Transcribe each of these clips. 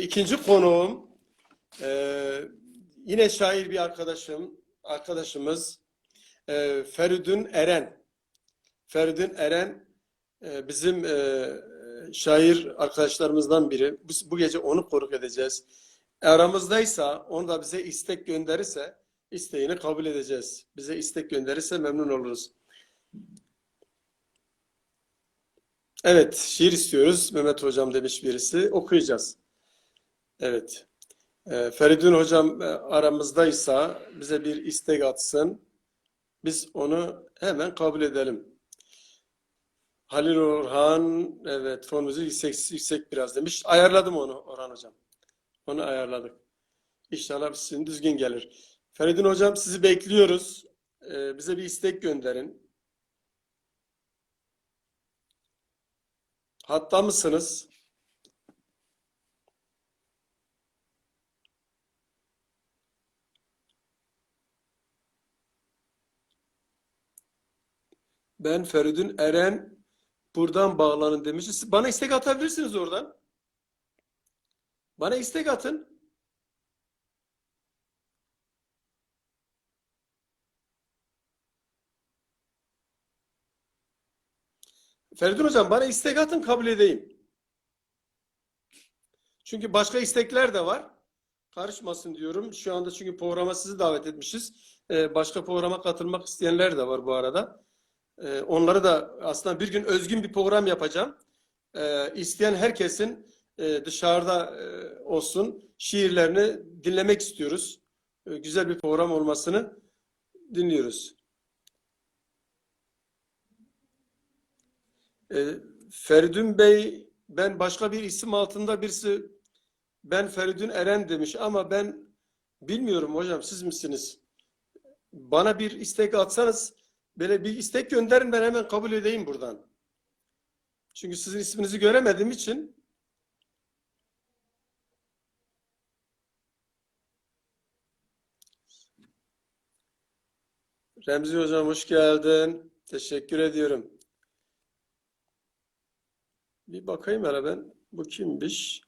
İkinci konuğum e, yine şair bir arkadaşım, arkadaşımız e, Feridun Eren. Feridun Eren e, bizim e, şair arkadaşlarımızdan biri. Bu, bu gece onu konuk edeceğiz. Aramızdaysa, onu da bize istek gönderirse isteğini kabul edeceğiz. Bize istek gönderirse memnun oluruz. Evet, şiir istiyoruz. Mehmet Hocam demiş birisi. Okuyacağız. Evet. Ee, Feridun Hocam e, aramızdaysa bize bir istek atsın. Biz onu hemen kabul edelim. Halil Orhan, evet fonumuzu yüksek, yüksek biraz demiş. Ayarladım onu Orhan Hocam. Onu ayarladık. İnşallah sizin düzgün gelir. Feridun Hocam sizi bekliyoruz. Ee, bize bir istek gönderin. Hatta mısınız? Ben Feridun Eren buradan bağlanın demişim. Siz Bana istek atabilirsiniz oradan. Bana istek atın. Feridun Hocam bana istek atın kabul edeyim. Çünkü başka istekler de var. Karışmasın diyorum. Şu anda çünkü programa sizi davet etmişiz. Ee, başka programa katılmak isteyenler de var bu arada. Ee, onları da aslında bir gün özgün bir program yapacağım. Ee, isteyen herkesin e, dışarıda e, olsun şiirlerini dinlemek istiyoruz. Ee, güzel bir program olmasını dinliyoruz. Ee, Feridun Bey ben başka bir isim altında birisi ben Feridun Eren demiş ama ben bilmiyorum hocam siz misiniz? Bana bir istek atsanız böyle bir istek gönderin ben hemen kabul edeyim buradan. Çünkü sizin isminizi göremediğim için Remzi hocam hoş geldin. Teşekkür ediyorum. Bir bakayım hele ben. Bu kimmiş?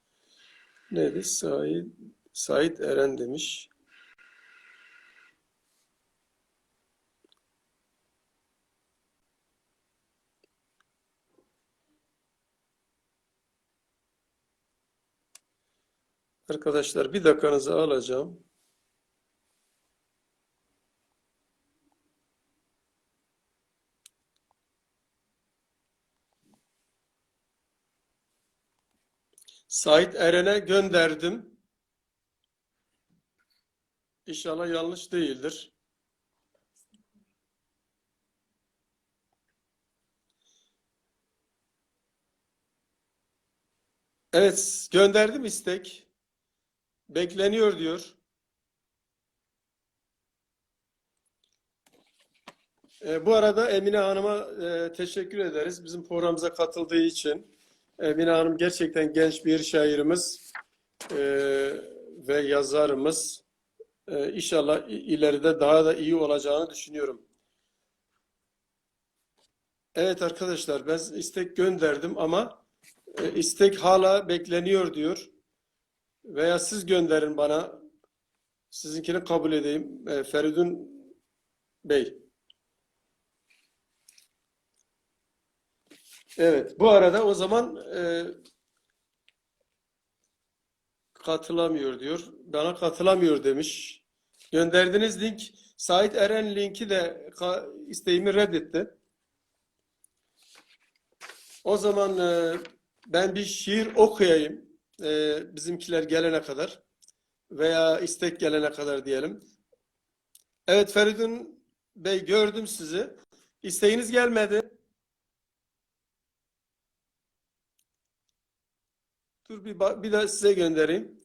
Neydi? Said, Said Eren demiş. Arkadaşlar bir dakikanızı alacağım. Sait Eren'e gönderdim. İnşallah yanlış değildir. Evet, gönderdim istek. Bekleniyor diyor. E, bu arada Emine Hanım'a e, teşekkür ederiz bizim programımıza katıldığı için. Emine Hanım gerçekten genç bir şairimiz e, ve yazarımız. E, inşallah ileride daha da iyi olacağını düşünüyorum. Evet arkadaşlar ben istek gönderdim ama e, istek hala bekleniyor diyor. Veya siz gönderin bana. Sizinkini kabul edeyim. E, Feridun Bey. Evet, bu arada o zaman e, katılamıyor diyor. Bana katılamıyor demiş. Gönderdiğiniz link, Sait Eren linki de isteğimi reddetti. O zaman e, ben bir şiir okuyayım. E, bizimkiler gelene kadar veya istek gelene kadar diyelim. Evet Feridun Bey gördüm sizi. İsteğiniz gelmedi. Dur bir, bir daha size göndereyim.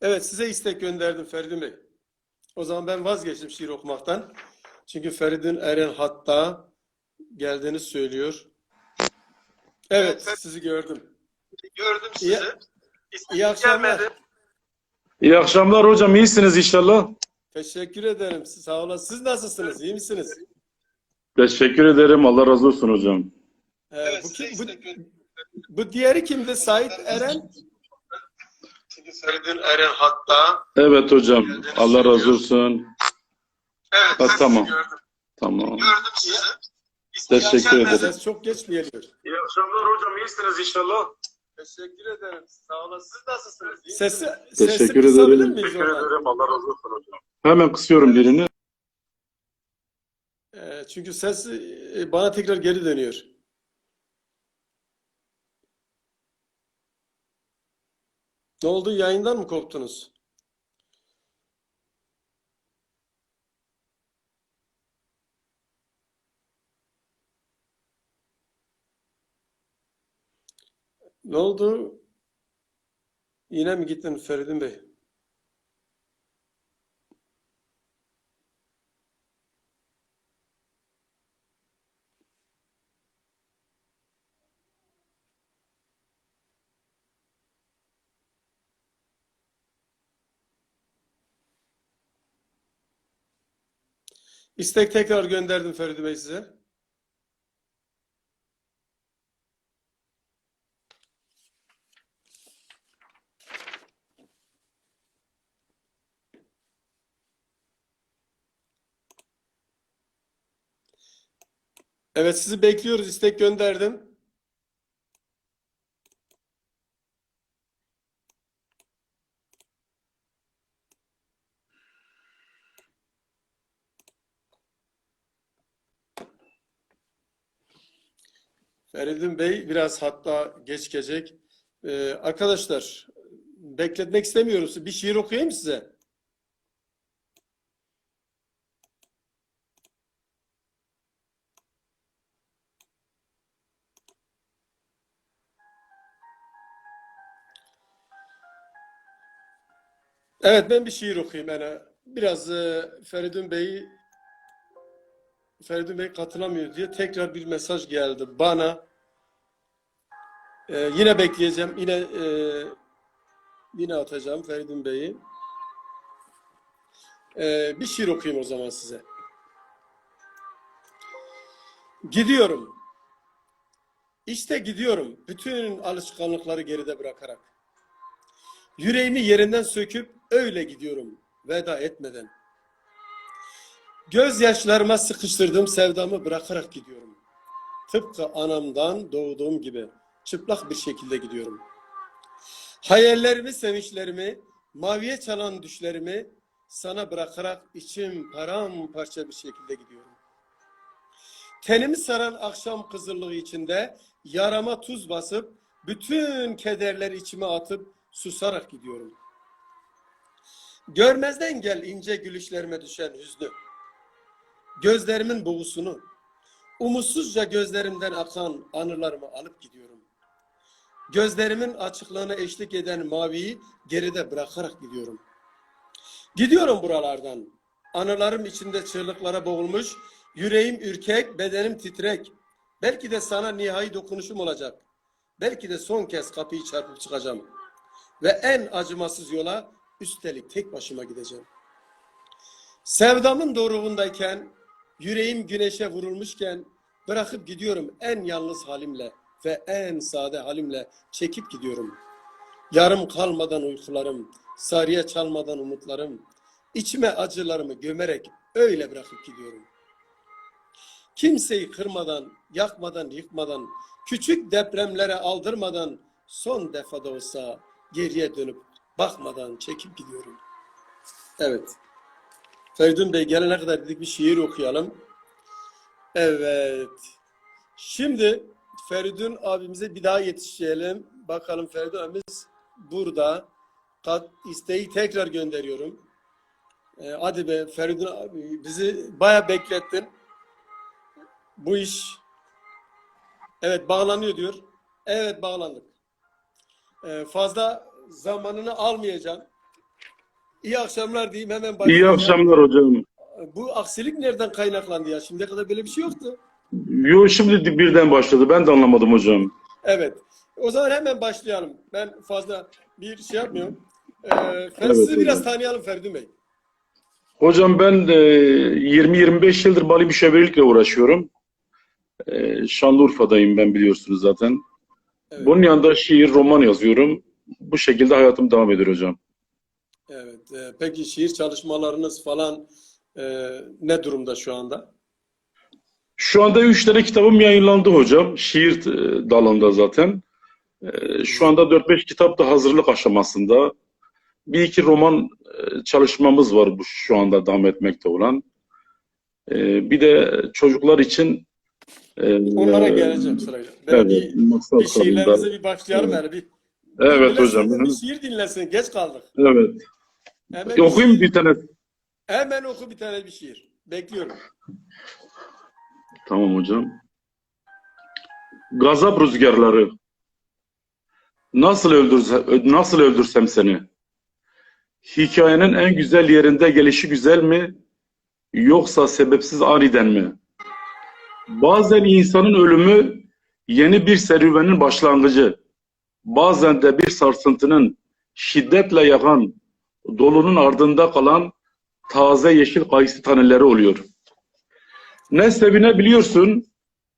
Evet size istek gönderdim Feridun Bey. O zaman ben vazgeçtim şiir okumaktan. Çünkü Feridun Eren hatta geldiğini söylüyor. Evet sizi gördüm. Gördüm İyi, sizi. iyi akşamlar. Gelmedi. İyi akşamlar hocam. İyisiniz inşallah. Teşekkür ederim. Sağ olun. Siz nasılsınız? İyi misiniz? Teşekkür ederim. Allah razı olsun hocam. Ee, Evet, bu kim? Bu, Bu diğeri kimdi? Sait Eren? Feridun Eren hatta. Evet hocam. Allah razı olsun. Evet. Ha, tamam. Gördüm. Tamam. Gördüm sizi. Teşekkür ederim. Ses çok geç mi geliyor? İyi akşamlar hocam. İyisiniz inşallah. Teşekkür ederim. Sağ olun. Siz nasılsınız? Sesi, sesi Teşekkür kısabilir ederim. miyiz oradan? Allah razı olsun hocam. Hemen kısıyorum birini. Ee, çünkü ses e, bana tekrar geri dönüyor. Ne oldu? Yayından mı koptunuz? Ne oldu? Yine mi gittin Feridun Bey? İstek tekrar gönderdim Feridun Bey size. Evet sizi bekliyoruz. İstek gönderdim. Feridun Bey biraz hatta geç gelecek. Ee, arkadaşlar bekletmek istemiyoruz. Bir şiir okuyayım size. Evet ben bir şiir okuyayım yani. Biraz e, Feridun Bey Feridun Bey katılamıyor diye tekrar bir mesaj geldi bana. E, yine bekleyeceğim. Yine e, yine atacağım Feridun Bey'i. E, bir şiir okuyayım o zaman size. Gidiyorum. İşte gidiyorum. Bütün alışkanlıkları geride bırakarak. Yüreğimi yerinden söküp öyle gidiyorum veda etmeden. Gözyaşlarıma sıkıştırdığım sevdamı bırakarak gidiyorum. Tıpkı anamdan doğduğum gibi çıplak bir şekilde gidiyorum. Hayallerimi, sevinçlerimi, maviye çalan düşlerimi sana bırakarak içim paramparça bir şekilde gidiyorum. Tenimi saran akşam kızıllığı içinde yarama tuz basıp bütün kederleri içime atıp susarak gidiyorum. Görmezden gel ince gülüşlerime düşen hüznü. Gözlerimin buğusunu, umutsuzca gözlerimden akan anılarımı alıp gidiyorum. Gözlerimin açıklığına eşlik eden maviyi geride bırakarak gidiyorum. Gidiyorum buralardan. Anılarım içinde çığlıklara boğulmuş, yüreğim ürkek, bedenim titrek. Belki de sana nihai dokunuşum olacak. Belki de son kez kapıyı çarpıp çıkacağım. Ve en acımasız yola üstelik tek başıma gideceğim. Sevdamın doruğundayken, yüreğim güneşe vurulmuşken bırakıp gidiyorum en yalnız halimle ve en sade halimle çekip gidiyorum. Yarım kalmadan uykularım, sarıya çalmadan umutlarım, içime acılarımı gömerek öyle bırakıp gidiyorum. Kimseyi kırmadan, yakmadan, yıkmadan, küçük depremlere aldırmadan son defada olsa geriye dönüp bakmadan çekip gidiyorum. Evet. Feridun Bey gelene kadar dedik bir şiir okuyalım. Evet. Şimdi Feridun abimize bir daha yetişelim. Bakalım Feridun abimiz burada. Kat, isteği tekrar gönderiyorum. Ee, hadi be Feridun abi bizi baya beklettin. Bu iş evet bağlanıyor diyor. Evet bağlandık. Ee, fazla zamanını almayacağım. İyi akşamlar diyeyim hemen İyi başlayacağım. akşamlar hocam. Bu aksilik nereden kaynaklandı ya? Şimdiye kadar böyle bir şey yoktu. Yo şimdi birden başladı. Ben de anlamadım hocam. Evet. O zaman hemen başlayalım. Ben fazla bir şey yapmıyorum. Ee, ben Evet, sizi hocam. biraz tanıyalım Feridun Bey. Hocam ben e, 20-25 yıldır mali müşavirlikle uğraşıyorum. E, Şanlıurfa'dayım ben biliyorsunuz zaten. Evet. Bunun yanında şiir, roman yazıyorum. Bu şekilde hayatım devam ediyor hocam. Evet. Ee, peki şiir çalışmalarınız falan e, ne durumda şu anda? Şu anda üç tane kitabım yayınlandı hocam. Şiir e, dalında zaten. E, Şu anda 4-5 kitap da hazırlık aşamasında. Bir iki roman e, çalışmamız var bu şu anda devam etmekte olan. E, Bir de çocuklar için e, Onlara geleceğim sırayla. Ben Evet, bir, bir şiirlerinize bir başlayalım hele bir. Evet hocam. Bir şiir dinlesin. Geç kaldık. Evet. Hemen bir Okuyayım şiir- bir tane. Hemen oku bir tane bir şiir. Bekliyorum. Tamam hocam. Gazap rüzgarları. Nasıl öldürsem, nasıl öldürsem seni? Hikayenin en güzel yerinde gelişi güzel mi? Yoksa sebepsiz aniden mi? Bazen insanın ölümü yeni bir serüvenin başlangıcı. Bazen de bir sarsıntının şiddetle yakan, dolunun ardında kalan taze yeşil kayısı taneleri oluyor. Ne sevinebiliyorsun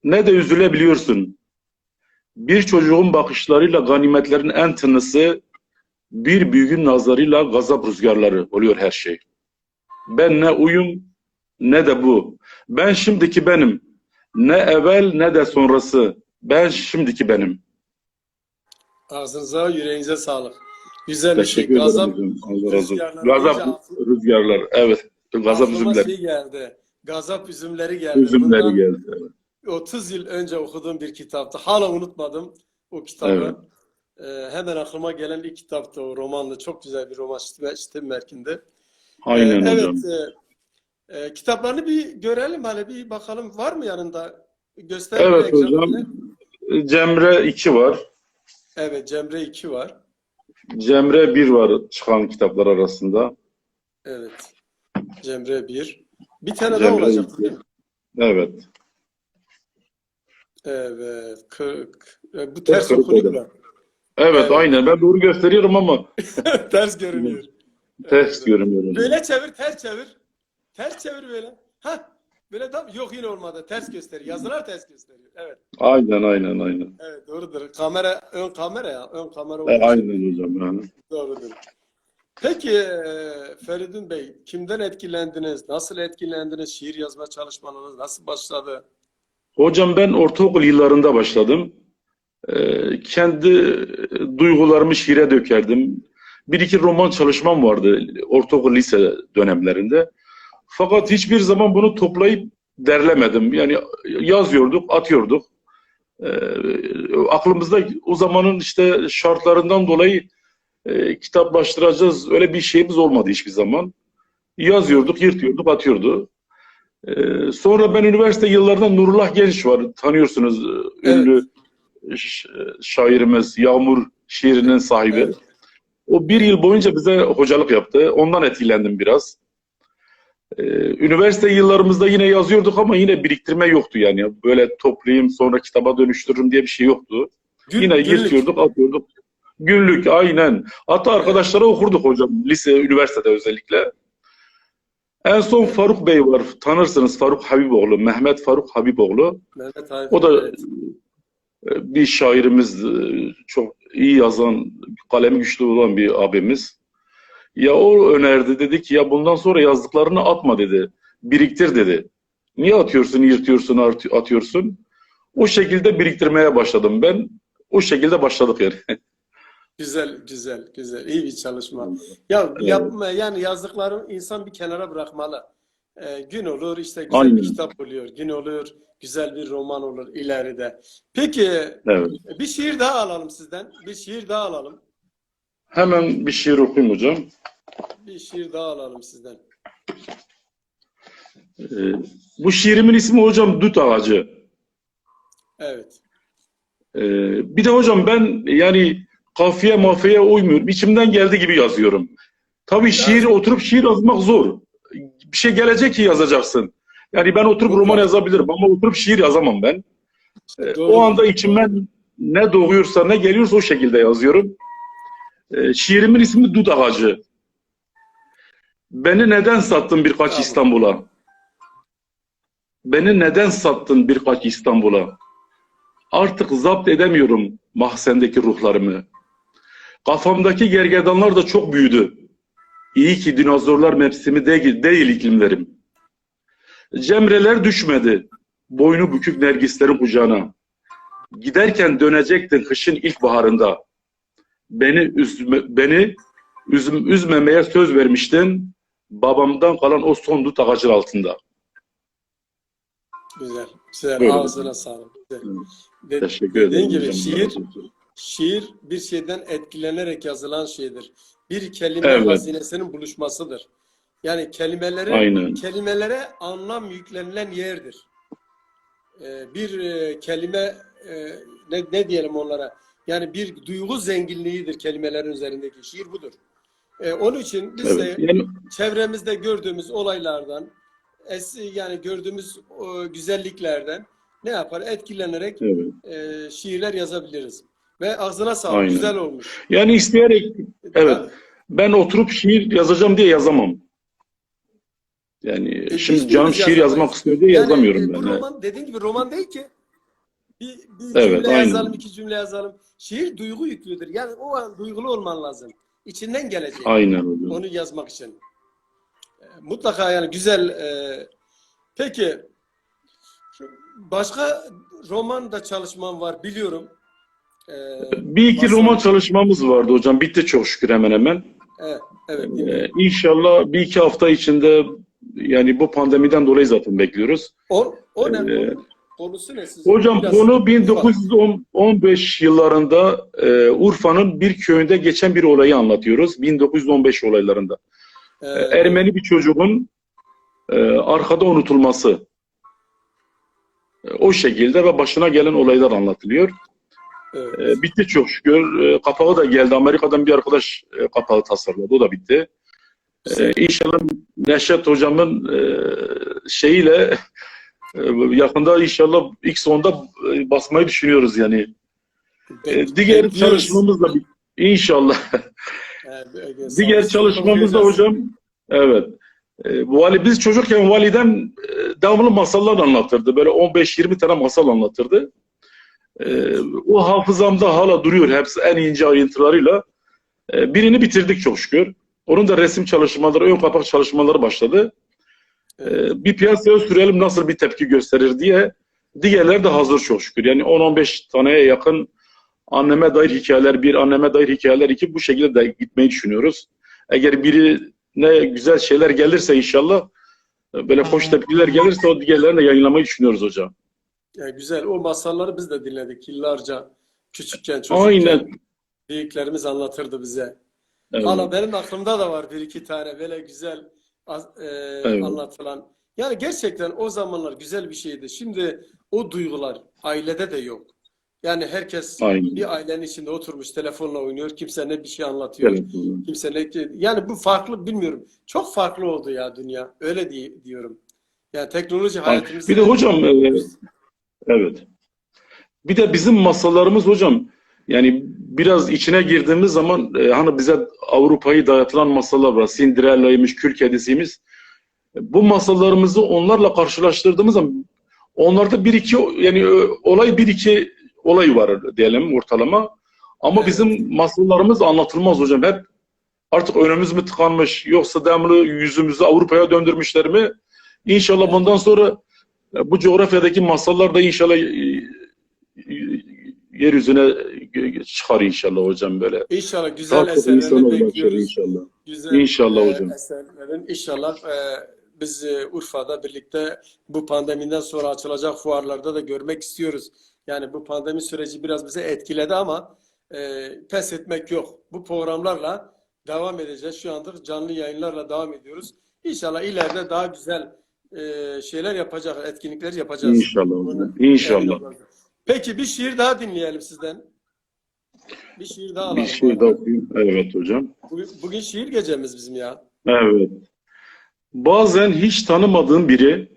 ne de üzülebiliyorsun. Bir çocuğun bakışlarıyla ganimetlerin en tınısı, bir büyüğün nazarıyla gazap rüzgarları oluyor her şey. Ben ne uyum ne de bu. Ben şimdiki benim. Ne evvel ne de sonrası. Ben şimdiki benim. Ağzınıza, yüreğinize sağlık. Güzel bir şey. Gazap rüzgarları Gazap rüzgarlar. Evet. Gazap aklıma üzümleri. şey geldi. Gazap üzümleri geldi. Üzümleri Bundan geldi. evet. 30 yıl önce okuduğum bir kitaptı. Hala unutmadım o kitabı. Ee, hemen aklıma gelen ilk kitaptı o romanlı. Çok güzel bir roman işte, Merkin'de. Aynen Ee, hocam. evet. e, e, kitaplarını bir görelim hele bir bakalım. Var mı yanında? Göster Evet hocam. bile. Cemre 2 var. Evet Cemre 2 var. Cemre 1 var çıkan kitaplar arasında. Evet. Cemre 1. Bir tane daha Cemre olacak iki. değil mi? Evet. Evet. Kırk. E, Bu ters Kırk okunuyor. Evet, Evet. aynen. Ben doğru gösteriyorum ama Ters görünüyor. ters Evet. görünüyorum. Böyle çevir, ters çevir. Ters çevir böyle. Ha, böyle tam yok yine olmadı. Ters gösteriyor. Yazılar ters gösteriyor. Evet. Aynen, aynen, aynen. Evet doğrudur. Kamera ön kamera ya. Ön kamera E, aynen hocam. Yani. doğrudur. Peki e, Feridun Bey, kimden etkilendiniz? Nasıl etkilendiniz? Şiir yazma çalışmalarınız nasıl başladı? Hocam ben ortaokul yıllarında başladım. Ee, kendi duygularımı şiire dökerdim. Bir iki roman çalışmam vardı ortaokul lise dönemlerinde. Fakat hiçbir zaman bunu toplayıp derlemedim. Yani yazıyorduk, atıyorduk. Ee, aklımızda o zamanın işte şartlarından dolayı e, kitaplaştıracağız öyle bir şeyimiz olmadı hiçbir zaman. Yazıyorduk, yırtıyorduk, atıyordu. Ee, sonra ben üniversite yıllarında Nurullah Genç var. Tanıyorsunuz e, ünlü ş- şairimiz Yağmur şiirinin sahibi. Evet. O bir yıl boyunca bize hocalık yaptı. Ondan etkilendim biraz. Ee, üniversite yıllarımızda yine yazıyorduk ama yine biriktirme yoktu yani. Böyle toplayayım sonra kitaba dönüştürürüm diye bir şey yoktu. Gün- Yine günlük. yırtıyorduk, atıyorduk. Günlük aynen. Hatta arkadaşlara okurduk hocam. Lise, üniversitede özellikle. En son Faruk Bey var. Tanırsınız Faruk Habiboğlu. Mehmet Faruk Habiboğlu. Mehmet Hafiz, O da evet. e, bir şairimiz. e, Çok iyi yazan, kalemi güçlü olan bir abimiz. Ya o önerdi. Dedi ki ya bundan sonra yazdıklarını atma dedi. Biriktir dedi. Niye atıyorsun, yırtıyorsun, atıyorsun? O şekilde biriktirmeye başladım ben. O şekilde başladık yani. Güzel, güzel, güzel. İyi bir çalışma. Ya yapma yani yazdıklarım insan bir kenara bırakmalı. Ee, gün olur işte güzel Aynen. bir kitap oluyor. Gün olur güzel bir roman olur ileride. Peki Evet. bir şiir daha alalım sizden. Bir şiir daha alalım. Hemen bir şiir okuyayım hocam. Bir şiir daha alalım sizden. Ee, bu şiirimin ismi hocam Dut Ağacı. Evet. Ee, bir de hocam ben yani kafiye mafyaya uymuyorum. İçimden geldiği gibi yazıyorum. Tabii şiir oturup şiir yazmak zor. Bir şey gelecek ki yazacaksın. Yani ben oturup roman yazabilirim ama oturup şiir yazamam ben. Ee, Doğru. o anda içimden ne doğuyorsa ne geliyorsa o şekilde yazıyorum. Ee, şiirimin ismi Dut Ağacı. Beni neden sattın birkaç. İstanbul'a? Beni neden sattın birkaç İstanbul'a? Artık zapt edemiyorum mahzendeki ruhlarımı. Kafamdaki gergedanlar da çok büyüdü. İyi ki dinozorlar mevsimi değil, değil iklimlerim. Cemreler düşmedi. Boynu bükük nergislerin kucağına. Giderken dönecektin kışın ilk baharında. Beni üzme, beni üzüm, üzmemeye söz vermiştin. Babamdan kalan o son dut ağacın altında. Güzel. Güzel. Buyurun. Ağzına sağlık. Güzel. De- Teşekkür ederim. gibi hocam. şiir şiir bir şeyden etkilenerek yazılan şeydir. Bir kelime Evet. hazinesinin buluşmasıdır. Yani kelimelerin Aynen. kelimelere anlam yüklenilen yerdir. Ee, bir e, kelime e, ne, ne diyelim onlara? Yani bir duygu zenginliğidir kelimelerin üzerindeki. Şiir budur. Ee, onun için biz Evet. de Yani, çevremizde gördüğümüz olaylardan, yani gördüğümüz o güzelliklerden ne yapar? Etkilenerek evet. e, şiirler yazabiliriz. Ve ağzına sağlık. Aynen. Güzel olmuş. yani isteyerek evet ben oturup şiir yazacağım diye yazamam. Yani E, şimdi canım şiir yazmak istiyor diye Yani, yazamıyorum e, ben. Bu roman dediğin gibi roman değil ki. Bir, bir Evet, cümle aynen. yazalım, iki cümle yazalım. Şiir duygu yüklüdür. Yani o an duygulu olman lazım. İçinden gelecek. Aynen hocam. Onu yazmak için. E, Mutlaka yani güzel. e, peki başka roman da çalışmam var biliyorum. E, Bir iki Masal- roman çalışmamız vardı hocam. Bitti çok şükür hemen hemen. Evet, evet. Ee, inşallah bir iki hafta içinde yani bu pandemiden dolayı zaten bekliyoruz. O, o ne? Ee, Konusu ne sizin? Hocam Biraz- konu 1915 yıllarında e, Urfa'nın bir köyünde geçen bir olayı anlatıyoruz. 1915 olaylarında. Ee, Ermeni bir çocuğun e, arkada unutulması. E, o şekilde ve başına gelen olaylar anlatılıyor. evet. E, bitti çok şükür. E, kapağı da geldi. Amerika'dan bir arkadaş e, kapağı tasarladı. O da bitti. E, inşallah Neşet hocamın e, şeyiyle e, yakında inşallah ilk sonda e, basmayı düşünüyoruz yani. E, Bek- diğer bekliyoruz. çalışmamız da inşallah. Be- Diğer çalışmamız da hocam evet. E, vali, biz çocukken validem e, devamlı masallar anlatırdı. Böyle 15-20 tane masal anlatırdı. E, o hafızamda hala duruyor hepsi en ince ayrıntılarıyla. E, birini bitirdik çok şükür. Onun da resim çalışmaları, ön kapak çalışmaları başladı. E, bir piyasaya sürelim nasıl bir tepki gösterir diye. Diğerleri de hazır çok şükür. Yani 10-15 taneye yakın anneme dair hikayeler, bir anneme dair hikayeler iki bu şekilde de gitmeyi düşünüyoruz. Eğer biri ne güzel şeyler gelirse inşallah böyle hoş tepkiler gelirse o diğerlerini de yayınlamayı düşünüyoruz hocam. Yani güzel. O masalları biz de dinledik yıllarca. Küçükken, çocukken. Aynen. Büyüklerimiz anlatırdı bize. Evet. Valla benim aklımda da var bir iki tane böyle güzel az- e, Evet. anlatılan. Yani gerçekten o zamanlar güzel bir şeydi. Şimdi o duygular ailede de yok. Yani herkes Aynen. bir ailenin içinde oturmuş telefonla oynuyor. Kimse ne bir şey anlatıyor. Evet. Kimse ne yani bu farklı bilmiyorum. Çok farklı oldu ya dünya. Öyle di- diyorum. Yani teknoloji hayatımızı Bir de hocam e, evet. Bir de bizim masallarımız hocam yani biraz içine girdiğimiz zaman e, hani bize Avrupa'yı dayatılan masallar var. Cinderella'ymış, Kül Kedisi'ymiş. Bu masallarımızı onlarla karşılaştırdığımız zaman onlarda bir iki yani e, olay bir iki olay var diyelim ortalama. Ama bizim masallarımız anlatılmaz hocam. Hep artık önümüz mü tıkanmış yoksa devamlı yüzümüzü Avrupa'ya döndürmüşler mi? İnşallah bundan sonra e, bu coğrafyadaki masallar da inşallah e, yeryüzüne e, çıkar inşallah hocam böyle. İnşallah güzel Daha eserlerini bekliyoruz. inşallah. Güzel İnşallah e, hocam. eserlerin inşallah e, biz e, Urfa'da birlikte bu pandemiden sonra açılacak fuarlarda da görmek istiyoruz. Yani bu pandemi süreci biraz bize etkiledi ama e, pes etmek yok. Bu programlarla devam edeceğiz. Şu anda canlı yayınlarla devam ediyoruz. İnşallah ileride daha güzel e, şeyler yapacak, etkinlikler yapacağız. İnşallah Bunu İnşallah. Peki bir şiir daha dinleyelim sizden. Bir şiir daha Bir alalım. şey daha okuyayım. Evet hocam. Bugün, bugün şiir gecemiz bizim ya. Evet. Bazen hiç tanımadığın biri,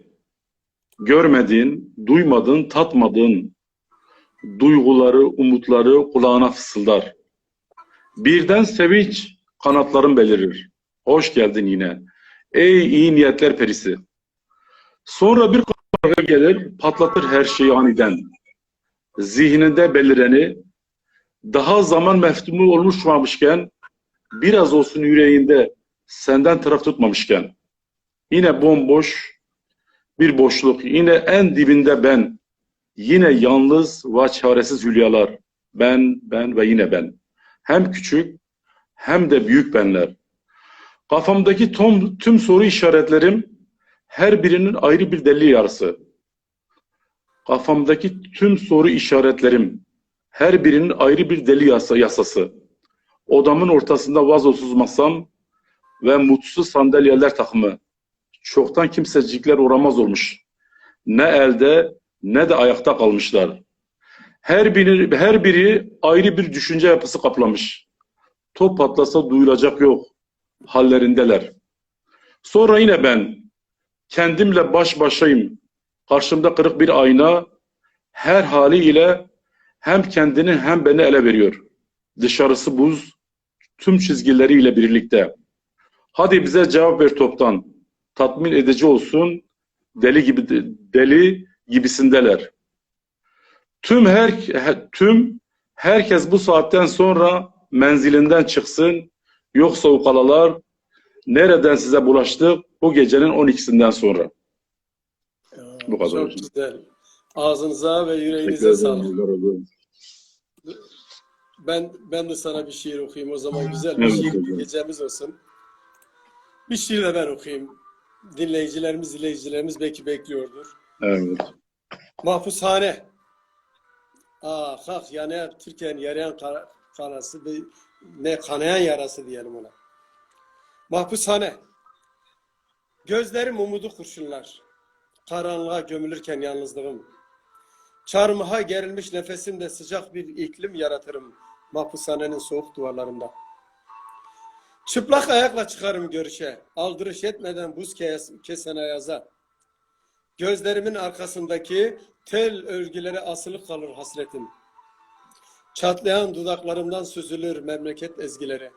görmediğin, duymadığın, tatmadığın duyguları, umutları kulağına fısıldar. Birden sevinç kanatların belirir. Hoş geldin yine. Ey iyi niyetler perisi. Sonra bir karga gelir, patlatır her şeyi aniden. Zihninde belireni, daha zaman meftumu oluşmamışken biraz olsun yüreğinde senden taraf tutmamışken yine bomboş bir boşluk yine en dibinde ben yine yalnız ve çaresiz hülyalar ben ben ve yine ben. Hem küçük hem de büyük benler. Kafamdaki tüm, tüm soru işaretlerim her birinin ayrı bir deli yarısı kafamdaki tüm soru işaretlerim her birinin ayrı bir deli yasa, yasası. Odamın ortasında vazosuz masam ve mutsuz sandalyeler takımı. Çoktan kimsecikler uğramaz olmuş. Ne elde ne de ayakta kalmışlar. Her biri, her biri ayrı bir düşünce yapısı kaplamış. Top patlasa duyulacak yok. Hallerindeler. Sonra yine ben kendimle baş başayım. Karşımda kırık bir ayna her haliyle hem kendini hem beni ele veriyor. Dışarısı buz, tüm çizgileriyle birlikte. Hadi bize cevap ver toptan. Tatmin edici olsun. Deli gibi deli gibisindeler. Tüm her he- tüm herkes bu saatten sonra menzilinden çıksın. Yoksa ukalalar nereden size bulaştık bu gecenin 12'sinden sonra. Bu kadar Çok hocam. güzel. Ağzınıza ve yüreğinize sağlık. Olsun. Ben ben de sana bir şiir okuyayım o zaman güzel bir Evet şiir hocam. gecemiz olsun. Bir şiir de ben okuyayım. Dinleyicilerimiz, izleyicilerimiz belki bekliyordur. Evet. Mahpushane. Ah, ah yani Türkiye'nin yarayan kara- kanası, bir- ne kanayan yarası diyelim ona. Mahpushane. Gözlerim umudu kurşunlar. Karanlığa gömülürken yalnızlığım. Çarmıha gerilmiş nefesimde sıcak bir iklim yaratırım mahpushanenin soğuk duvarlarında. Çıplak ayakla çıkarım görüşe, aldırış etmeden buz kes- kesen ayaza. Gözlerimin arkasındaki tel örgülere asılı kalır hasretim. Çatlayan dudaklarımdan süzülür memleket ezgileri.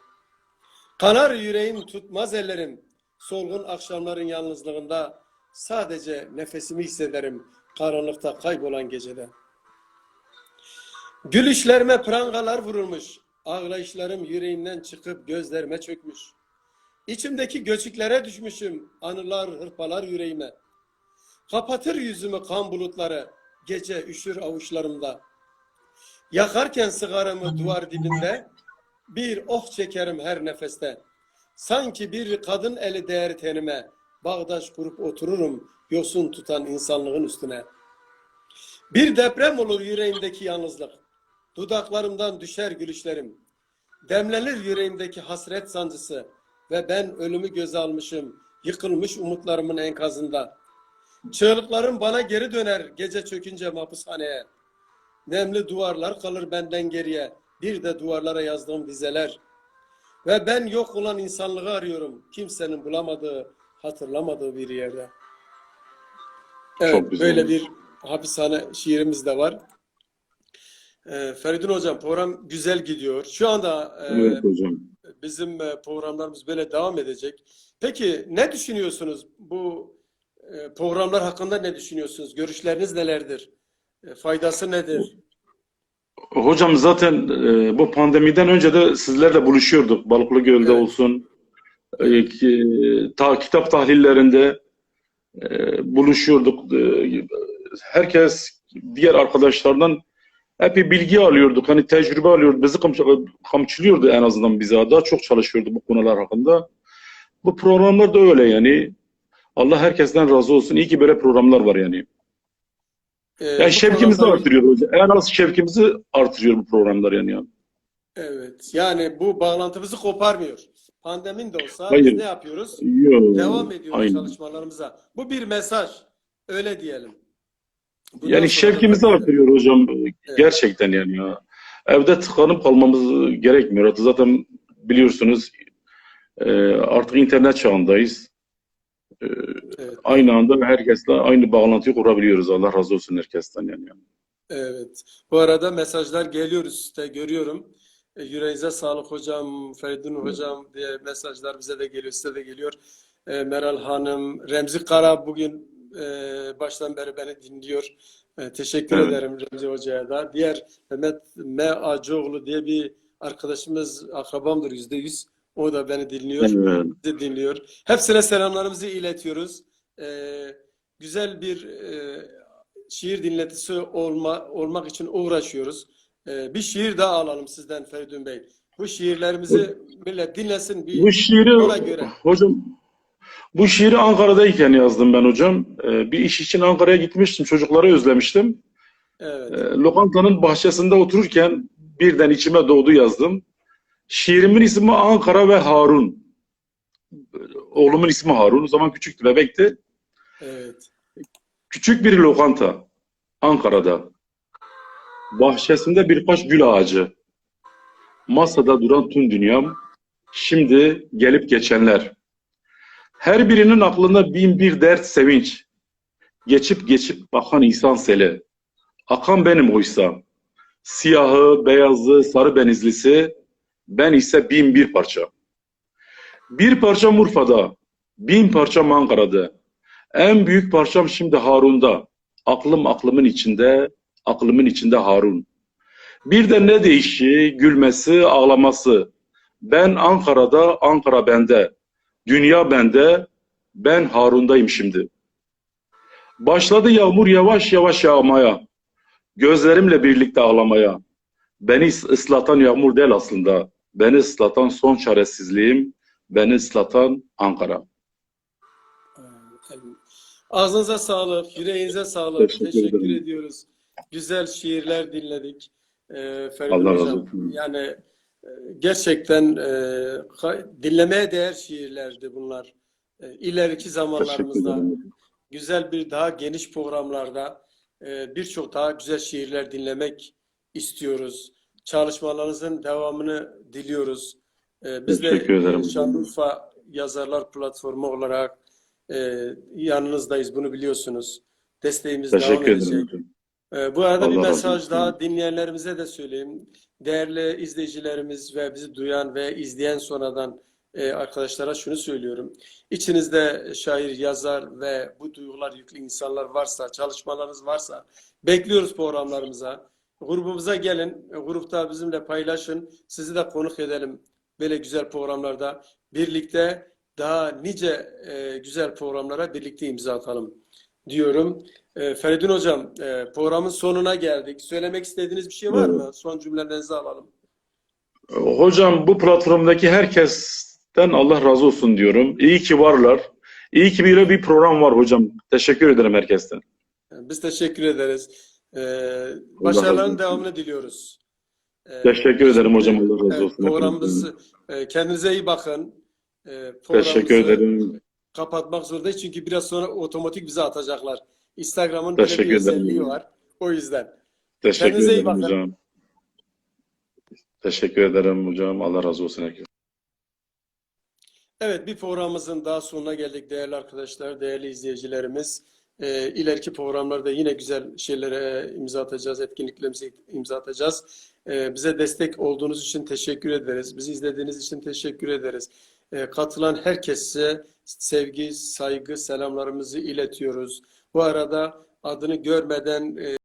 Kanar yüreğim tutmaz ellerim. Solgun akşamların yalnızlığında sadece nefesimi hissederim karanlıkta kaybolan gecede. Gülüşlerime prangalar vurulmuş. Ağlayışlarım yüreğimden çıkıp gözlerime çökmüş. İçimdeki göçüklere düşmüşüm. Anılar hırpalar yüreğime. Kapatır yüzümü kan bulutları. Gece üşür avuçlarımda. Yakarken sigaramı duvar dibinde. Bir oh çekerim her nefeste. Sanki bir kadın eli değer tenime. Bağdaş kurup otururum yosun tutan insanlığın üstüne. Bir deprem olur yüreğimdeki yalnızlık. Dudaklarımdan düşer gülüşlerim. Demlenir yüreğimdeki hasret sancısı ve ben ölümü göze almışım. Yıkılmış umutlarımın enkazında. Çığlıklarım bana geri döner gece çökünce mahpushaneye. Nemli duvarlar kalır benden geriye. Bir de duvarlara yazdığım dizeler. Ve ben yok olan insanlığı arıyorum. Kimsenin bulamadığı, hatırlamadığı bir yerde. Evet, böyle bir hapishane şiirimiz de var. Ee, Feridun Hocam program güzel gidiyor. Şu anda e, Evet hocam. bizim e, programlarımız böyle devam edecek. Peki ne düşünüyorsunuz? Bu e, programlar hakkında ne düşünüyorsunuz? Görüşleriniz nelerdir? E, Faydası nedir? Hocam zaten e, bu pandemiden önce de sizlerle buluşuyorduk. Balıklı Göl'de Evet. olsun, e, ta, kitap tahlillerinde e, buluşuyorduk. E, herkes diğer arkadaşlardan hep bir bilgi alıyorduk. Hani tecrübe alıyorduk. Bizi kam- kamçılıyordu en azından bize. Daha çok çalışıyordu bu konular hakkında. Bu programlar da öyle yani. Allah herkesten razı olsun. İyi ki böyle programlar var yani. E, Yani şevkimizi programlar- artırıyor hocam. En az şevkimizi artırıyor bu programlar yani. Evet. Yani bu bağlantımızı koparmıyor. Pandemin de olsa Hayır. biz ne yapıyoruz? Yo, Devam ediyoruz aynen. çalışmalarımıza. Bu bir mesaj. Öyle diyelim. Bundan Yani şevkimizi artırıyor hocam. Gerçekten yani ya. Evde tıkanıp kalmamız gerekmiyor. Zaten biliyorsunuz e, artık internet çağındayız. E, Evet. Aynı anda herkesle aynı bağlantıyı kurabiliyoruz. Allah razı olsun herkesten yani. Evet. Bu arada mesajlar geliyor üstte görüyorum. E, yüreğinize sağlık hocam, Feridun hocam diye mesajlar bize de geliyor, size de geliyor. E, Meral Hanım, Remzi Kara bugün e, baştan beri beni dinliyor. E, teşekkür Evet. ederim Remzi Hoca'ya da. Diğer Mehmet M. Acıoğlu diye bir arkadaşımız, akrabamdır yüzde yüz. O da beni dinliyor, Evet. dinliyor. Hepsine selamlarımızı iletiyoruz. E, güzel bir e, şiir dinletisi olma, olmak için uğraşıyoruz. E, bir şiir daha alalım sizden Feridun Bey. Bu şiirlerimizi millet dinlesin. Bir, Bu şiiri ona göre. hocam bu şiiri Ankara'dayken yazdım ben hocam. Ee, bir iş için Ankara'ya gitmiştim. Çocukları özlemiştim. Evet. Ee, lokantanın bahçesinde otururken birden içime doğdu yazdım. Şiirimin ismi Ankara ve Harun. Oğlumun ismi Harun. O zaman küçüktü, bebekti. Evet. Küçük bir lokanta Ankara'da. Bahçesinde birkaç gül ağacı. Masada duran tüm dünyam. Şimdi gelip geçenler. Her birinin aklında bin bir dert sevinç. Geçip geçip bakan insan seli. Akan benim oysa. Siyahı, beyazı, sarı benizlisi. Ben ise bin bir parça. Bir parçam Urfa'da. Bin parçam Ankara'da. En büyük parçam şimdi Harun'da. Aklım aklımın içinde, aklımın içinde Harun. Bir de ne değişi, gülmesi, ağlaması. Ben Ankara'da, Ankara bende. Dünya bende, ben Harun'dayım şimdi. Başladı yağmur yavaş yavaş yağmaya. Gözlerimle birlikte ağlamaya. Beni ıslatan yağmur değil aslında. Beni ıslatan son çaresizliğim. Beni ıslatan Ankara. Ağzınıza sağlık, yüreğinize sağlık. Teşekkür Teşekkür, ederim. ediyoruz. Güzel şiirler dinledik. Ee, Allah razı Hocam, olsun. yani e, gerçekten e, dinlemeye değer şiirlerdi bunlar. E, ileriki zamanlarımızda ederim. güzel bir daha geniş programlarda e, birçok daha güzel şiirler dinlemek istiyoruz. Çalışmalarınızın devamını diliyoruz. E, biz de Teşekkür ederim. e, Şanlıurfa Yazarlar Platformu olarak e, yanınızdayız. Bunu biliyorsunuz. Desteğimiz devam Teşekkür edecek. ederim. Ee, Bu arada bir Allah razı mesaj olsun. daha dinleyenlerimize de söyleyeyim. Değerli izleyicilerimiz ve bizi duyan ve izleyen sonradan e, arkadaşlara şunu söylüyorum. İçinizde şair, yazar ve bu duygular yüklü insanlar varsa, çalışmalarınız varsa bekliyoruz programlarımıza. Grubumuza gelin. E, Grupta bizimle paylaşın. Sizi de konuk edelim böyle güzel programlarda. Birlikte daha nice e, güzel programlara birlikte imza atalım diyorum. E, Feridun Hocam, e, programın sonuna geldik. Söylemek istediğiniz bir şey var mı? Son cümlelerinizi alalım. Hocam bu platformdaki herkesten Allah razı olsun diyorum. İyi ki varlar. İyi ki böyle bir program var hocam. Teşekkür ederim herkesten. Biz teşekkür ederiz. E, razı başarıların devamını diliyoruz. E, Teşekkür ederim hocam. Allah razı olsun. programımızı e, kendinize iyi bakın. E, Teşekkür ederim. kapatmak zorundayız çünkü biraz sonra otomatik bize atacaklar. Instagram'ın böyle bir özelliği var. O yüzden. Teşekkür Kendinize iyi ederim bakın. hocam. Teşekkür ederim hocam. Allah razı olsun herkese. Evet, bir programımızın daha sonuna geldik değerli arkadaşlar, değerli izleyicilerimiz. Ee, ileriki programlarda yine güzel şeylere imza atacağız, etkinliklerimize imza atacağız. Ee, bize destek olduğunuz için teşekkür ederiz. Bizi izlediğiniz için teşekkür ederiz. Ee, katılan herkese sevgi, saygı, selamlarımızı iletiyoruz. Bu arada adını görmeden e,